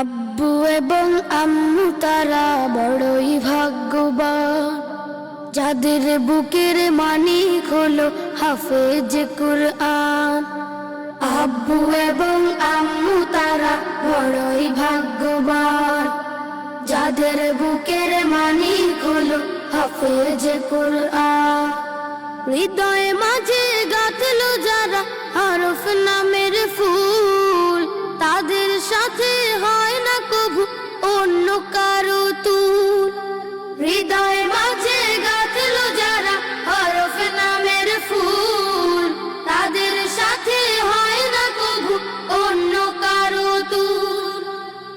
আব্বু এবং আম্মু তারা বড়ই ভাগ্যবান। যাদের বুকের মানিক হলো হাফেজ কুরআন। আব্বু এবং আম্মু তারা বড়ই ভাগ্যবান। যাদের বুকের মানিক হলো হাফেজ কুরআন। হৃদয়ে মাঝে গাঁথলো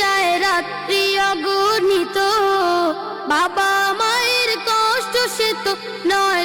যায় রাত্রি অগণিত। বাবা মায়ের কষ্ট সে তো নয়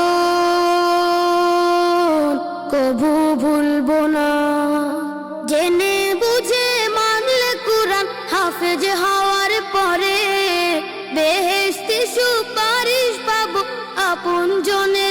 কভু ভুলবো না। জেনে বুঝে মানলে কুরআন, হাফেজ হওয়ার পরে বেহেস্তি সুপারিশ পাবো। আপন জনের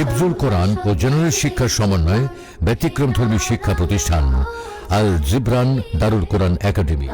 হিফজুল কোরআন ও জেনারেল শিক্ষার সমন্বয়ে ব্যতিক্রমধর্মী শিক্ষা প্রতিষ্ঠান আল জিবরান দারুল কোরআন একাডেমি।